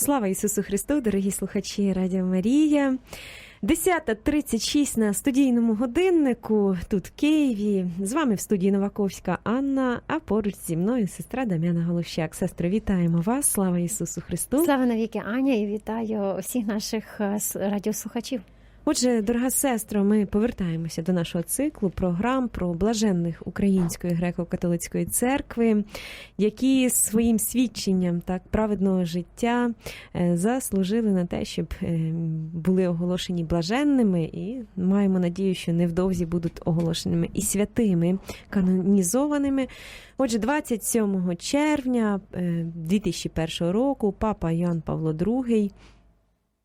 Слава Ісусу Христу, дорогі слухачі Радіо Марія. 10.36 на студійному годиннику тут в Києві. З вами в студії Новаковська Анна, а поруч зі мною сестра Дам'яна Голощак. Сестро, вітаємо вас! Слава Ісусу Христу! Слава навіки Аня і вітаю всіх наших е, радіослухачів. Отже, дорога сестро, ми повертаємося до нашого циклу програм про блаженних Української греко-католицької церкви, які своїм свідченням так праведного життя е, заслужили на те, щоб е, були оголошені блаженними, і маємо надію, що невдовзі будуть оголошеними і святими, канонізованими. Отже, 27 червня е, 2001 року папа Йоанн Павло II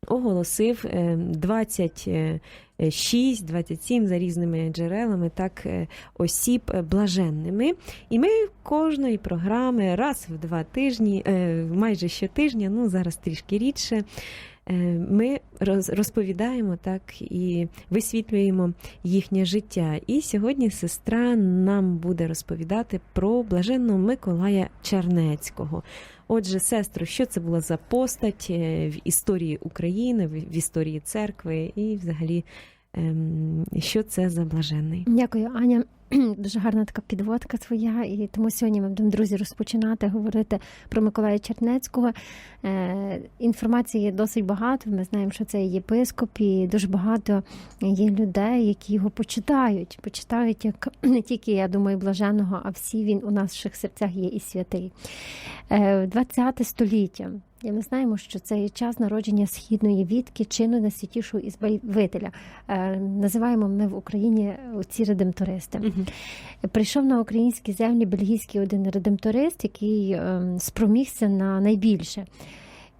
оголосив е, 26, 27 за різними джерелами, так е, осіб е, блаженними. І ми кожної програми раз в два тижні, е, майже щотижня, ну зараз трішки рідше. е, Ми роз- розповідаємо так і висвітлюємо їхнє життя. І сьогодні сестра нам буде розповідати про блаженного Миколая Чернецького. Отже, сестро, що це була за постать е, в історії України, в історії церкви, і взагалі, що це за блаженний? Дякую, Аня. Дуже гарна така підводка твоя, і тому сьогодні ми будемо, друзі, розпочинати говорити про Миколая Чернецького. Е, інформації є досить багато. Ми знаємо, що це єпископ, і дуже багато є людей, які його почитають. Почитають як не тільки, я думаю, блаженного, а всі він у наших серцях є і святий. Е, 20 століття. І ми знаємо, що це є час народження східної вітки, чину найсвятішого ізбавителя. Е, Називаємо ми в Україні ці редемтористи. Мгм. Прийшов на українські землі бельгійський один редемторист, який ем, спромігся на найбільше.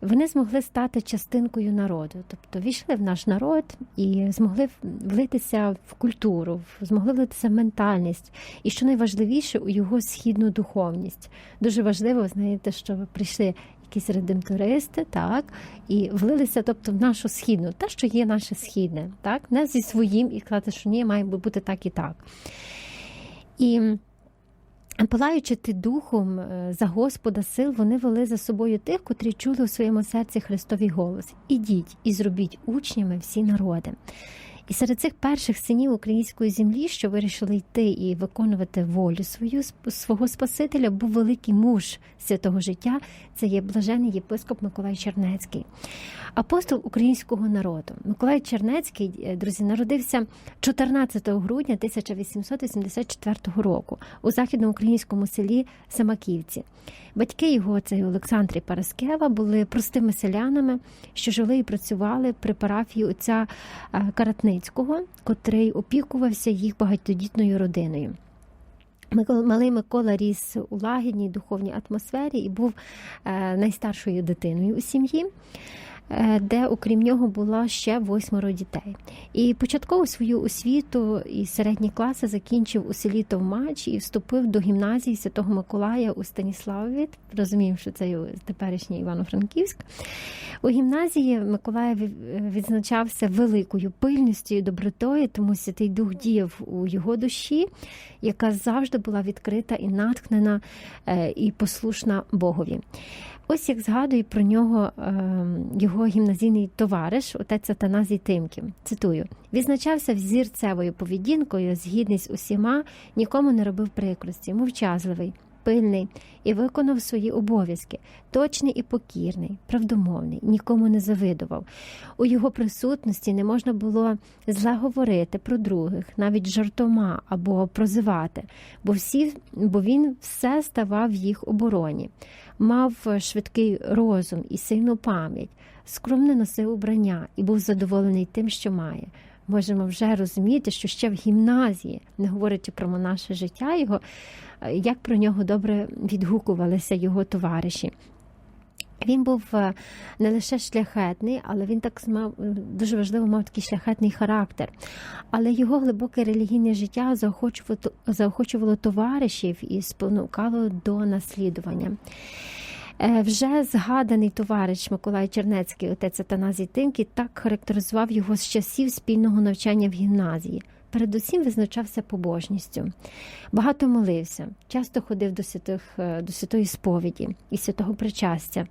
Вони змогли стати частинкою народу, тобто війшли в наш народ і змогли влитися в культуру, змогли влитися в ментальність, і що найважливіше у його східну духовність. Дуже важливо, знаєте, що прийшли якісь редемтористи, так, і влилися, тобто, в нашу східну, те, що є наше східне, так, не зі своїм і казати, що ні, має бути так і так. І Палаючи ти духом е, за Господа сил, вони вели за собою тих, котрі чули у своєму серці Христовий голос. Ідіть і зробіть учнями всі народи. І серед цих перших синів української землі, що вирішили йти і виконувати волю свою свого Спасителя, був великий муж святого життя. Це є блажений єпископ Миколай Чернецький, апостол українського народу. Миколай Чернецький, е, друзі, народився 14 грудня 1884 року у західноукраїнському селі Самаківці. Батьки його, це Олександр і Параскева, були простими селянами, що жили і працювали при парафії отця е, Каратницького, котрий опікувався їх багатодітною родиною. Малий Микола ріс у лагідній духовній атмосфері і був е, найстаршою дитиною у сім'ї, де, окрім нього, було ще восьмеро дітей. І початкову свою освіту і середні класи закінчив у селі Товмач і вступив до гімназії Святого Миколая у Станіславові. Розуміємо, що це теперішній Івано-Франківськ. У гімназії Миколай відзначався великою пильністю і добротою, тому Святий Дух діяв у його душі, яка завжди була відкрита і наткнена е, і послушна Богові. Ось як згадує про нього е, його гімназійний товариш, отець Атаназій Тимків. Цитую: відзначався взірцевою поведінкою, згідний з усіма, нікому не робив прикрості, мовчазливий, пильний і виконав свої обов'язки, точний і покірний, правдомовний, нікому не завидував. У його присутності не можна було зле говорити про других, навіть жартома або прозивати, бо всі, бо він все ставав в їх обороні, мав швидкий розум і сильну пам'ять, скромно носив убрання і був задоволений тим, що має. Можемо вже розуміти, що ще в гімназії, не говорячи про наше життя його, е, як про нього добре відгукувалися його товариші. Він був е, не лише шляхетний, але він так мав дуже важливо мав такий шляхетний характер. Але його глибоке релігійне життя заохочувало, заохочувало товаришів і спонукало до наслідування. Е, Вже згаданий товариш Миколай Чернецький, отець Атаназій Тинкий, так характеризував його з часів спільного навчання в гімназії. Передусім визначався побожністю. Багато молився, часто ходив до святих е, до святої сповіді і святого причастя.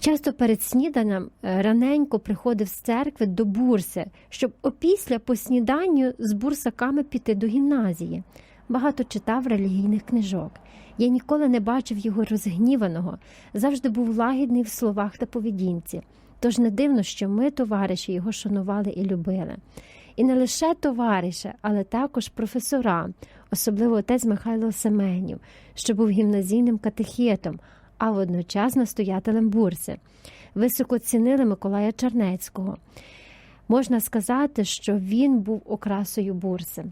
Часто перед сніданням е, раненько приходив з церкви до бурси, щоб опісля по сніданню з бурсаками піти до гімназії. Багато читав релігійних книжок. Я ніколи не бачив його розгніваного, завжди був лагідний в словах та поведінці. Тож не дивно, що ми, товариші, його шанували і любили. І не лише товариші, але також професора, особливо отець Михайло Семенів, що був гімназійним катехетом, а водночас настоятелем бурси. Високо цінили Миколая Чернецького. Можна сказати, що він був окрасою бурси.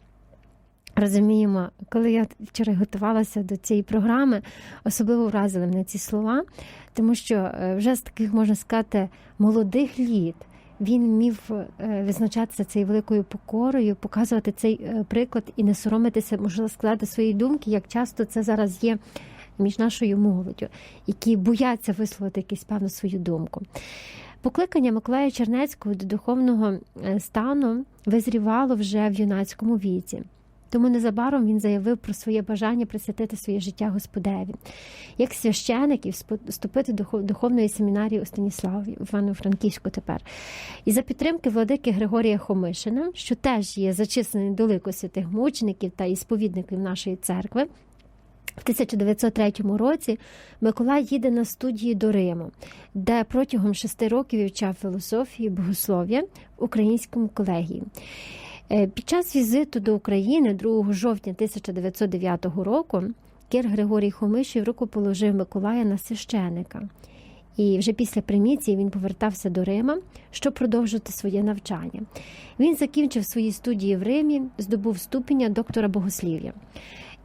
Розуміємо, коли я вчора готувалася до цієї програми, особливо вразили мене ці слова, тому що е, вже з таких можна сказати молодих літ він вмів е, визначатися цією великою покорою, показувати цей е, приклад і не соромитися, можливо, складати свої думки, як часто це зараз є між нашою молоддю, які бояться висловити якусь певну свою думку. Покликання Миколая Чернецького до духовного е, стану визрівало вже в юнацькому віці. Тому незабаром він заявив про своє бажання присвятити своє життя Господеві, як священик і вступити до духовної семінарії у Станіславі, Івано-Франківську тепер. І за підтримки владики Григорія Хомишина, що теж є зачислений до лику святих мучеників та і сповідників нашої церкви. В 1903 році Миколай їде на студії до Риму, де протягом шести років вивчав філософію і богослов'я в українському колегії. Е, Під час візиту до України 2 жовтня 1909 року Кир Григорій Хомишів руку положив Миколая на священика. І вже після приміції він повертався до Рима, щоб продовжити своє навчання. Він закінчив свої студії в Римі, здобув ступеня доктора богослів'я.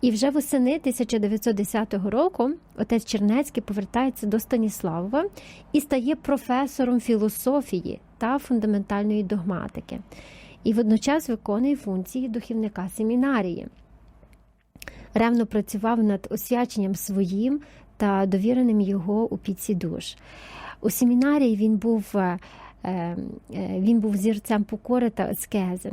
І вже восени 1910 року отець Чернецький повертається до Станіславова і стає професором філософії та фундаментальної догматики і водночас виконує функції духівника семінарії. Ревно працював над освяченням своїм та довіреним його у підсі душ. У семінарії він був е, е, він був зірцем покори та аскези,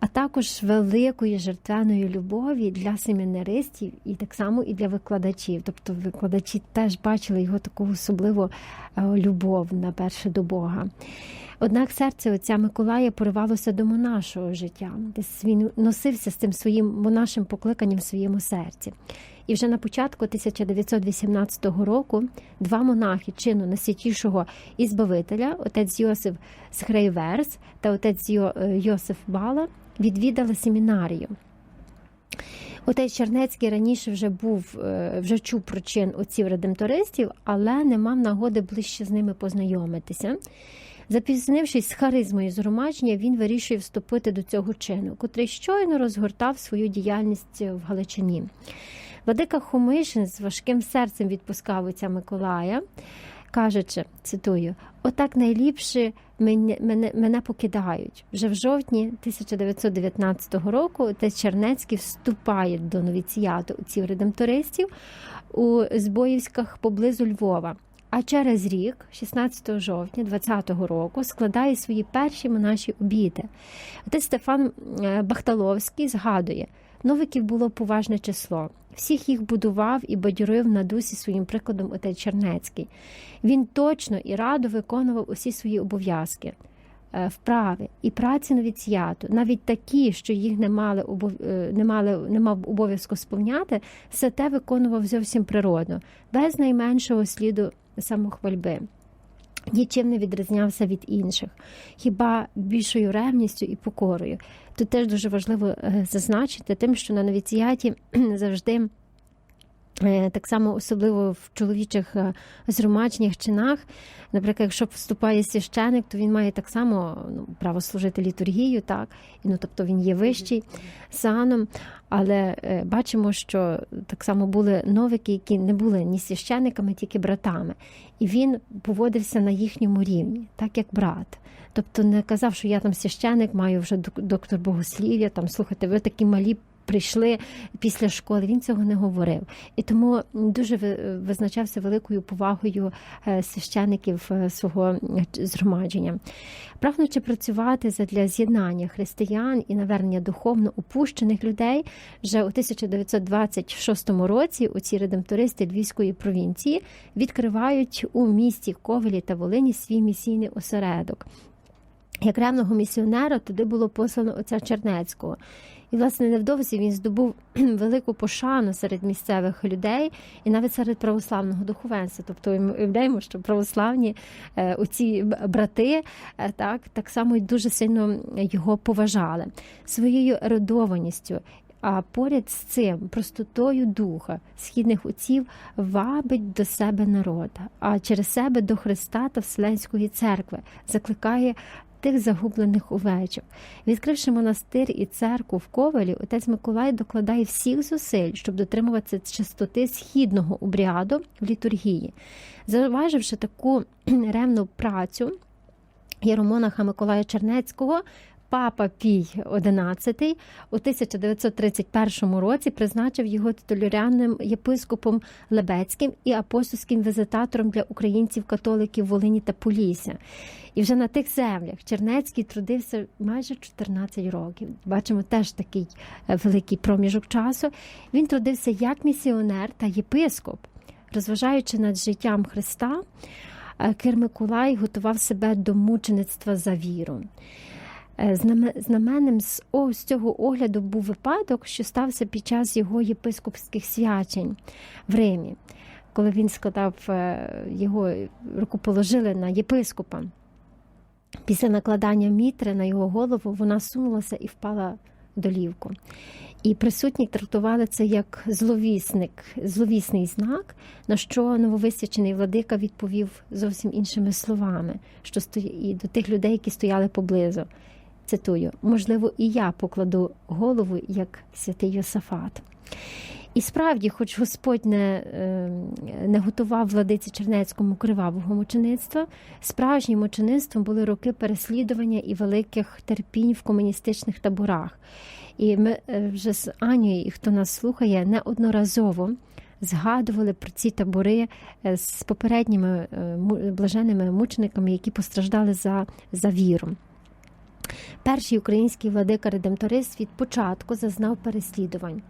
а також великої жертвяної любові для семінаристів і так само і для викладачів. Тобто викладачі теж бачили його таку особливу е, любов на перше до Бога. Однак серце отця Миколая поривалося до монашого життя, десь він носився з цим своїм монашим покликанням в своєму серці. І вже на початку 1918 року два монахи чину найсвятішого Ізбавителя, отець Йосиф Схрейверс та отець Йосиф Бала, відвідали семінарію. Отець Чернецький раніше вже був, вже чув про чин отців редемтористів, але не мав нагоди ближче з ними познайомитися. Запізнившись з харизмою згромадження, він вирішує вступити до цього чину, котрий щойно розгортав свою діяльність в Галичині. Владика Хомишин з важким серцем відпускав отця Миколая, кажучи, цитую: отак найліпше мене, мене, мене покидають. Вже в жовтні 1919 року отець Чернецький вступає до новіціяту отців редемтористів у Збоївськах поблизу Львова. А через рік, 16 жовтня 20-го року, складає свої перші монаші обіди. Отець Стефан Бахталовський згадує, новиків було поважне число. Всіх їх будував і бадьорив на дусі своїм прикладом отець Чернецький. Він точно і радо виконував усі свої обов'язки, вправи і праці новіціату, навіть такі, що їх не мали не мали, не мав обов'язку сповняти, все те виконував зовсім природно, без найменшого сліду самохвальби. Нічим не відрізнявся від інших, хіба більшою ревністю і покорою. Тут теж дуже важливо зазначити, тим, що на новіціаті завжди. Так само, особливо в чоловічих згромадженнях чинах, наприклад, якщо вступає священик, то він має так само ну, право служити літургію, так ну тобто він є вищий саном. Але бачимо, що так само були новики, які не були ні священиками, тільки братами, і він поводився на їхньому рівні, так як брат. Тобто не казав, що я там священик, маю вже доктор богослів'я. Там слухайте, ви такі малі прийшли після школи. Він цього не говорив. І тому дуже ви- визначався великою повагою е, священиків е, свого е, згромадження. Прагнучи працювати задля з'єднання християн і навернення духовно опущених людей, вже у 1926 році у ці редемтористи Львівської провінції відкривають у місті Ковелі та Волині свій місійний осередок. Як ревного місіонера туди було послано отця Чернецького. І, власне, невдовзі він здобув велику пошану серед місцевих людей і навіть серед православного духовенства. Тобто уявляємо, що православні е, оці брати е, так, так само й дуже сильно його поважали своєю ерудованістю. А поряд з цим простотою духа східних отців вабить до себе народа, а через себе до Христа та Вселенської церкви закликає тих загублених овечок. Відкривши монастир і церкву в Ковелі, отець Миколай докладає всіх зусиль, щоб дотримуватися чистоти східного обряду в літургії. Зауваживши таку ревну працю єромонаха Миколая Чернецького, Папа Пій XI у 1931 році призначив його титуляряним єпископом Лебецьким і апостольським візитатором для українців-католиків Волині та Полісся. І вже на тих землях Чернецький трудився майже 14 років. Бачимо теж такий е, великий проміжок часу. Він трудився як місіонер та єпископ, розважаючи над життям Христа. е, Кир Миколай готував себе до мучеництва за віру. Е, знаме- Знаменним з, о, з цього огляду був випадок, що стався під час його єпископських свячень в Римі, коли він складав е, його рукоположили на єпископа. Після накладання мітри на його голову вона сунулася і впала долівку. І присутні трактували це як зловісник, зловісний знак, на що нововисвячений владика відповів зовсім іншими словами, що і до тих людей, які стояли поблизу. Цитую: можливо, і я покладу голову як святий Йосафат. І справді, хоч Господь не, е, не готував владиці Чернецькому кривавого мучеництва, справжнім мучеництвом були роки переслідування і великих терпінь в комуністичних таборах. І ми е, вже з Анією, і хто нас слухає, неодноразово згадували про ці табори е, з попередніми блаженними мучениками, які постраждали за, за віру. Перший український владика-редемторист від початку зазнав переслідувань.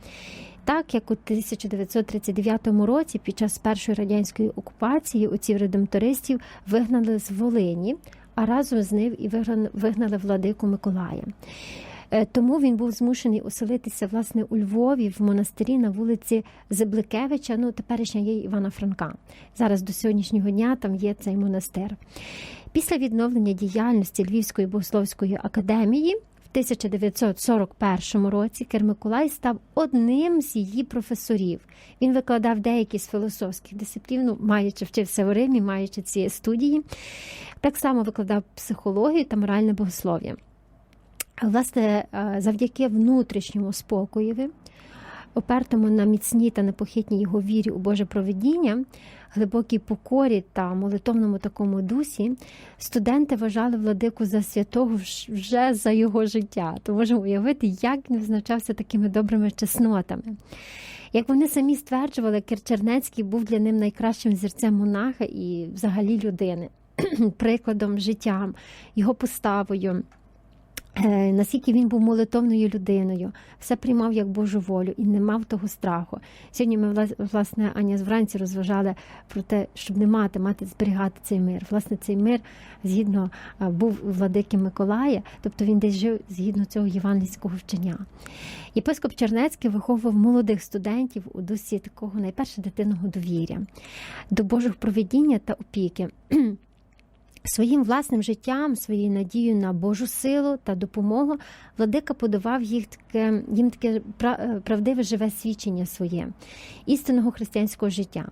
Так як у 1939 році, під час першої радянської окупації, отців редемтористів вигнали з Волині, а разом з ним і вигнали владику Миколая. Е, Тому він був змушений оселитися власне у Львові в монастирі на вулиці Зебликевича, ну теперішня є Івана Франка. Зараз до сьогоднішнього дня там є цей монастир. Після відновлення діяльності Львівської богословської академії в 1941 році Кир Миколай став одним з її професорів. Він викладав деякі з філософських дисциплін, ну, маючи вчився в Римі, маючи ці студії. Так само викладав психологію та моральне богослов'я. Власне, е, завдяки внутрішньому спокоєві, опертому на міцній та непохитній його вірі у Боже провидіння, глибокій покорі та молитовному такому дусі, студенти вважали владику за святого вже за його життя. То можемо уявити, як він визначався такими добрими чеснотами. Як вони самі стверджували, Кир Чернецький був для ним найкращим зірцем монаха і взагалі людини, прикладом життям, його поставою. Е, Наскільки він був молитовною людиною, все приймав як Божу волю і не мав того страху. Сьогодні ми вла- власне Аня вранці розважали про те, щоб не мати, мати зберігати цей мир. Власне, цей мир згідно е, був владики Миколая, тобто він десь жив згідно цього євангельського вчення. Єпископ Чернецький виховував молодих студентів у дусі такого найперше дитинного довір'я, до Божого проведіння та опіки. Своїм власним життям, своєю надією на Божу силу та допомогу, владика подавав їх таке, їм таке е, правдиве живе свідчення своє істинного християнського життя.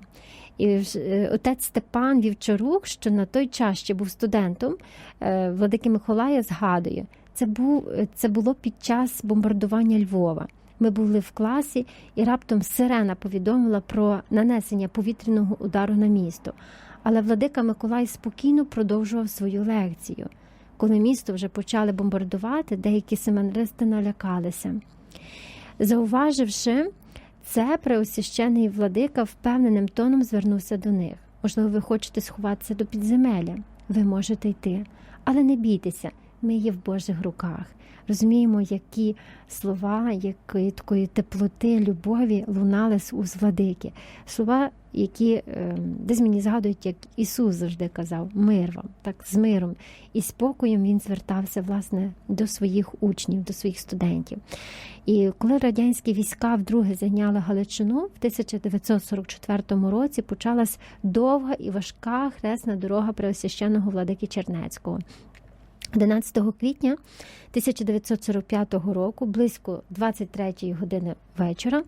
І е, отець Степан Вівчарук, що на той час ще був студентом е, владики Миколая, згадує, це, був, це було під час бомбардування Львова. Ми були в класі, і раптом сирена повідомила про нанесення повітряного удару на місто. Але владика Миколай спокійно продовжував свою лекцію. Коли місто вже почали бомбардувати, деякі семенристи налякалися. Зауваживши це, преосвящений владика впевненим тоном звернувся до них. Можливо, ви хочете сховатися до підземелля. Ви можете йти, але не бійтеся, ми є в Божих руках. Розуміємо, які слова, якої такої теплоти, любові лунали з уст владики. Слова, які е, десь мені згадують, як Ісус завжди казав: мир вам, так з миром і спокоєм він звертався власне до своїх учнів, до своїх студентів. І коли радянські війська вдруге зайняли Галичину в 1944 році, почалась довга і важка хресна дорога Преосвященного владики Чернецького. 11 квітня 1945 року, близько 23 години вечора,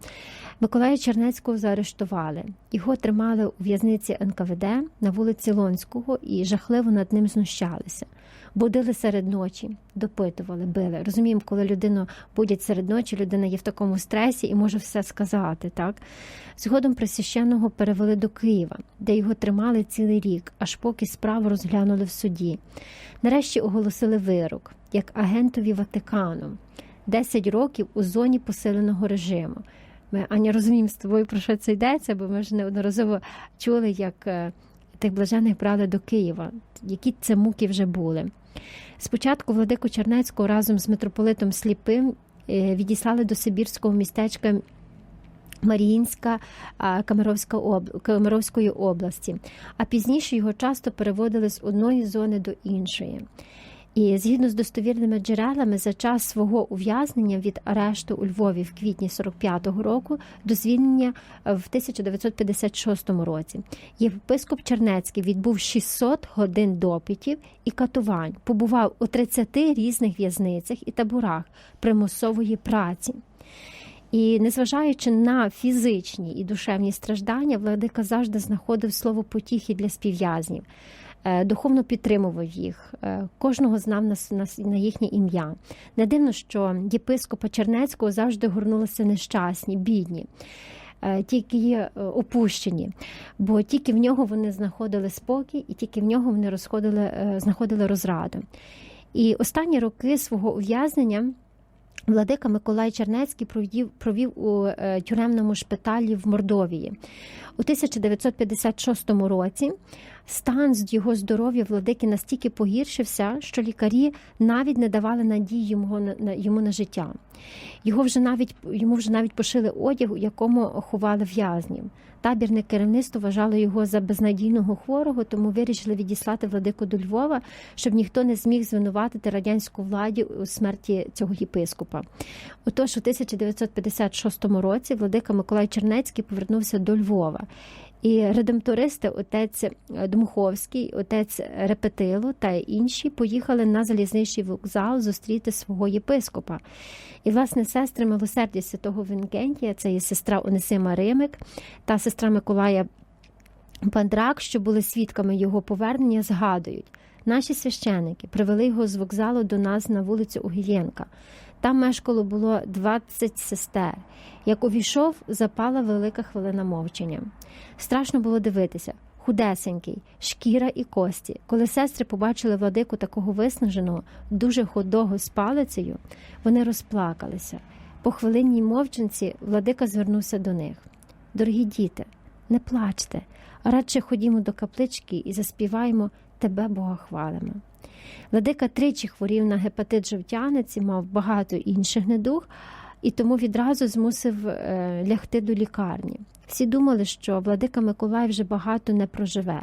Миколая Чернецького заарештували. Його тримали у в'язниці НКВД на вулиці Лонського і жахливо над ним знущалися. Будили серед ночі, допитували, били. Розуміємо, коли людину будять серед ночі, людина є в такому стресі і може все сказати. Так згодом присвященого перевели до Києва, де його тримали цілий рік, аж поки справу розглянули в суді. Нарешті оголосили вирок як агентові Ватикану 10 років у зоні посиленого режиму. Ми Аня розуміємо з тобою про що це йдеться, бо ми ж неодноразово чули, як е, тих блажених брали до Києва, які це муки вже були. Спочатку владику Чернецького разом з митрополитом Сліпим е, відіслали до Сибірського містечка Маріїнська. Камеровської області, а пізніше його часто переводили з одної зони до іншої. І згідно з достовірними джерелами, за час свого ув'язнення від арешту у Львові в квітні 45-го року до звільнення в 1956 році, єпископ Чернецький відбув 600 годин допитів і катувань, побував у 30 різних в'язницях і таборах примусової праці. І незважаючи на фізичні і душевні страждання, владика завжди знаходив слово потіхи для співв'язнів, е, духовно підтримував їх, е, кожного знав на, на, їхнє ім'я. Не дивно, що єпископа Чернецького завжди горнулися нещасні, бідні. е, Тільки е, опущені, бо тільки в нього вони знаходили спокій, і тільки в нього вони розходили, е, знаходили розраду. І останні роки свого ув'язнення Владика Миколай Чернецький провів, провів у е, тюремному шпиталі в Мордовії. У 1956 році стан з його здоров'я владики настільки погіршився, що лікарі навіть не давали надії йому на, йому на життя. Його вже навіть, йому вже навіть пошили одяг, у якому ховали в'язнів. Табірне керівництво вважало його за безнадійного хворого, тому вирішили відіслати владику до Львова, щоб ніхто не зміг звинуватити радянську владі у смерті цього єпископа. Отож, у 1956 році владика Миколай Чернецький повернувся до Львова. І редемтористи, отець Дмуховський, отець Репетило та інші поїхали на залізничний вокзал зустріти свого єпископа. І, власне, сестри милосердя святого Вінкентія, це є сестра Онисима Римик та сестра Миколая Пандрак, що були свідками його повернення, згадують. Наші священики привели його з вокзалу до нас на вулицю Огієнка. Там мешкало було 20 сестер. Як увійшов, запала велика хвилина мовчання. Страшно було дивитися. Худесенький, шкіра і кості. Коли сестри побачили владику такого виснаженого, дуже худого з палицею, вони розплакалися. По хвилинній мовчанці владика звернувся до них. Дорогі діти, не плачте, а радше ходімо до каплички і заспіваємо Тебе Бога хвалимо. Владика тричі хворів на гепатит жовтянець і мав багато інших недуг, і тому відразу змусив е, лягти до лікарні. Всі думали, що владика Миколай вже багато не проживе,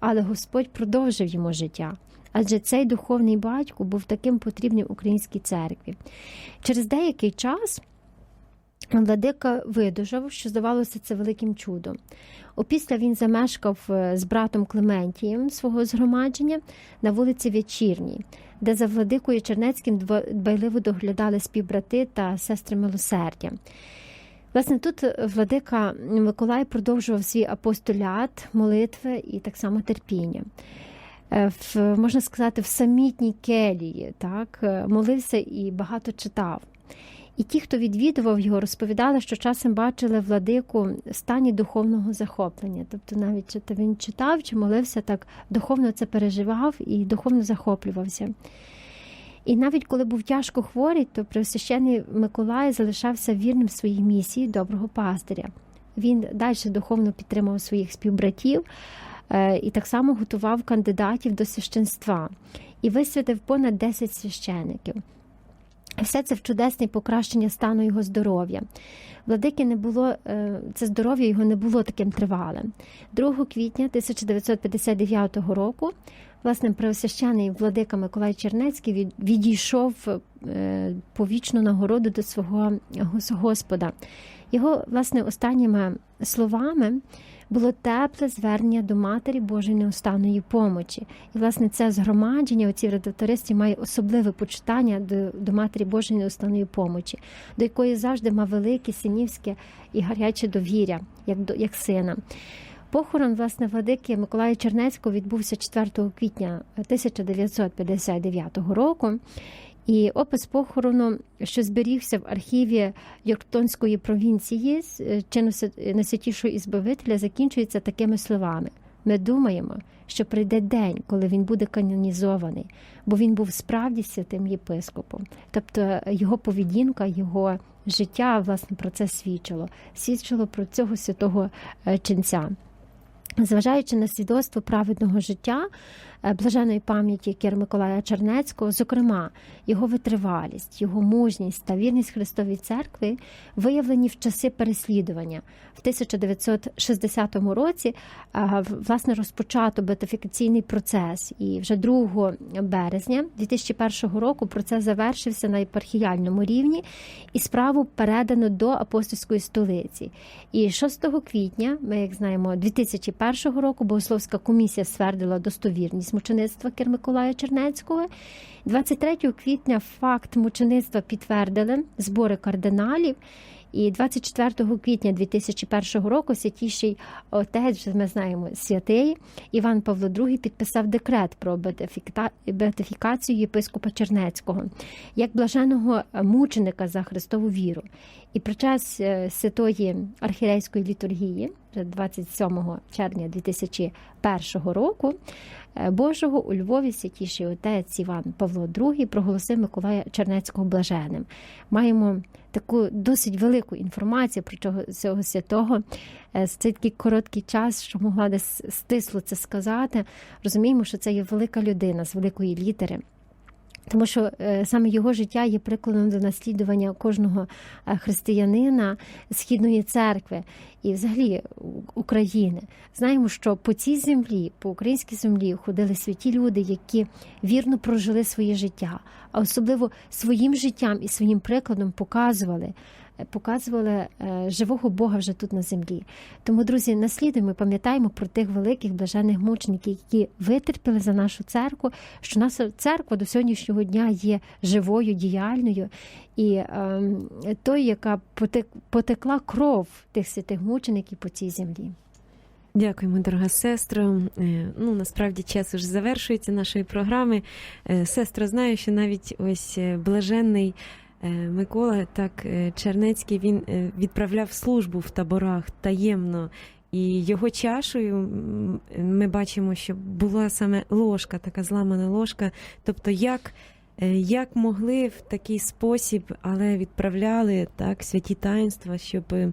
але Господь продовжив йому життя. Адже цей духовний батько був таким потрібним українській церкві. Через деякий час Владика видужав, що здавалося це великим чудом. Опісля він замешкав е, з братом Клементієм свого згромадження на вулиці Вечірній, де за владикою Чернецьким дбайливо доглядали співбрати та сестри милосердя. Власне, тут владика Миколай продовжував свій апостолят, молитви і так само терпіння. Е, В, можна сказати, в самітній келії так, е, молився і багато читав. І ті, хто відвідував його, розповідали, що часом бачили владику в стані духовного захоплення. Тобто, навіть чи він читав чи молився, так духовно це переживав і духовно захоплювався. І навіть коли був тяжко хворий, то Преосвящений Миколай залишався вірним своїй місії доброго пастиря. Він далі духовно підтримував своїх співбратів е, і так само готував кандидатів до священства і висвятив понад 10 священиків. Все це в чудесне покращення стану його здоров'я. Владики не було, е, це здоров'я його не було таким тривалим. 2 квітня 1959 року власне преосвящений владика Миколай Чернецький відійшов е, по вічну нагороду до свого Господа. Його власне останніми словами було тепле звернення до Матері Божої неустанної помочі. І власне це згромадження оці редактористі має особливе почитання до, до Матері Божої неустанної помочі, до якої завжди мав велике синівське і гаряче довір'я, як до як сина. Похорон власне владики Миколая Чернецького відбувся 4 квітня 1959 року. І опис похорону, що зберігся в архіві Йорктонської провінції з- чи Найсвятішого Ізбавителя, закінчується такими словами: ми думаємо, що прийде день, коли він буде канонізований, бо він був справді святим єпископом. Тобто його поведінка, його життя власне про це свідчило, свідчило про цього святого е, ченця. Зважаючи на свідоцтво праведного життя, е, блаженої пам'яті Кір Миколая Чернецького, зокрема, його витривалість, його мужність та вірність Христовій церкві виявлені в часи переслідування. В 1960 році власне розпочато бетифікаційний процес, і вже 2 березня 2001 року процес завершився на єпархіяльному рівні, і справу передано до апостольської столиці. І 6 квітня, ми як знаємо, 2001 року Богословська комісія ствердила достовірність мучеництва Кирмиколая Чернецького. 23 квітня факт мучеництва підтвердили збори кардиналів. І 24 квітня 2001 року святіший отець, ми знаємо, святий Іван Павло II підписав декрет про беатифікацію єпископа Чернецького як блаженого мученика за Христову віру. І про час е, святої архірейської літургії, вже 27 червня 2001 року, Божого у Львові святіший отець Іван Павло II проголосив Миколая Чернецького блаженним. Маємо таку досить велику інформацію про цього, святого. Е, цей такий короткий час, що могла десь стисло це сказати. Розуміємо, що це є велика людина з великої літери. Тому що е, саме його життя є прикладом до наслідування кожного е, християнина східної церкви і взагалі України. Знаємо, що по цій землі, по українській землі, ходили святі люди, які вірно прожили своє життя, а особливо своїм життям і своїм прикладом показували. Е, Показували е, живого Бога вже тут на землі. Тому, друзі, наслідуємо, пам'ятаємо про тих великих блажених мучеників, які витерпіли за нашу церкву, що наша церква до сьогоднішнього дня є живою, діяльною, і ем, той, яка потекла кров тих святих мучеників по цій землі. Дякуємо, дорога сестро. Е, Ну насправді час уже завершується нашої програми. Е, Сестра, знаю, що навіть ось е, блаженний е, Микола, так е, Чернецький, він е, відправляв службу в таборах таємно. І його чашею ми бачимо, що була саме ложка, така зламана ложка. Тобто, як, е, як могли в такий спосіб, але відправляли так святі таїнства, щоб е,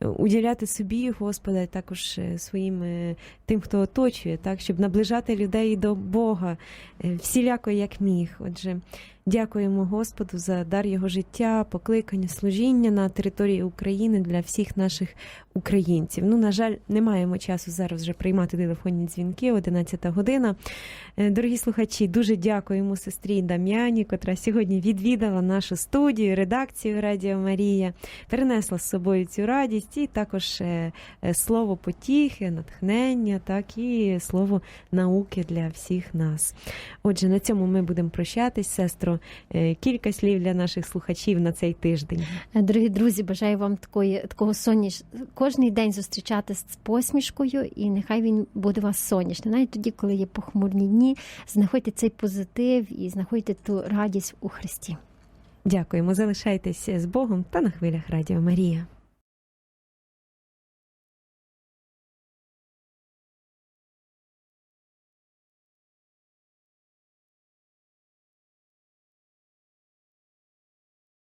уділяти собі Господа, також е, своїм е, тим, хто оточує, так, щоб наближати людей до Бога е, всіляко як міг. Отже, дякуємо Господу за дар його життя, покликання, служіння на території України для всіх наших українців. Ну, на жаль, не маємо часу зараз вже приймати телефонні дзвінки, 11 година. Е, Дорогі слухачі, дуже дякуємо сестрі Дам'яні, котра сьогодні відвідала нашу студію, редакцію Радіо Марія, перенесла з собою цю радість і також е, е, слово потіхи, натхнення, так і слово науки для всіх нас. Отже, на цьому ми будемо прощатись, сестро. Е, Кілька слів для наших слухачів на цей тиждень. Е, Дорогі друзі, бажаю вам такої такого соняш... кожний день зустрічати з посмішкою, і нехай він буде у вас сонячний. Навіть тоді, коли є похмурні дні, знаходьте цей позитив і знаходьте ту радість у Христі. Дякуємо. залишайтесь з Богом та на хвилях Радіо Марія.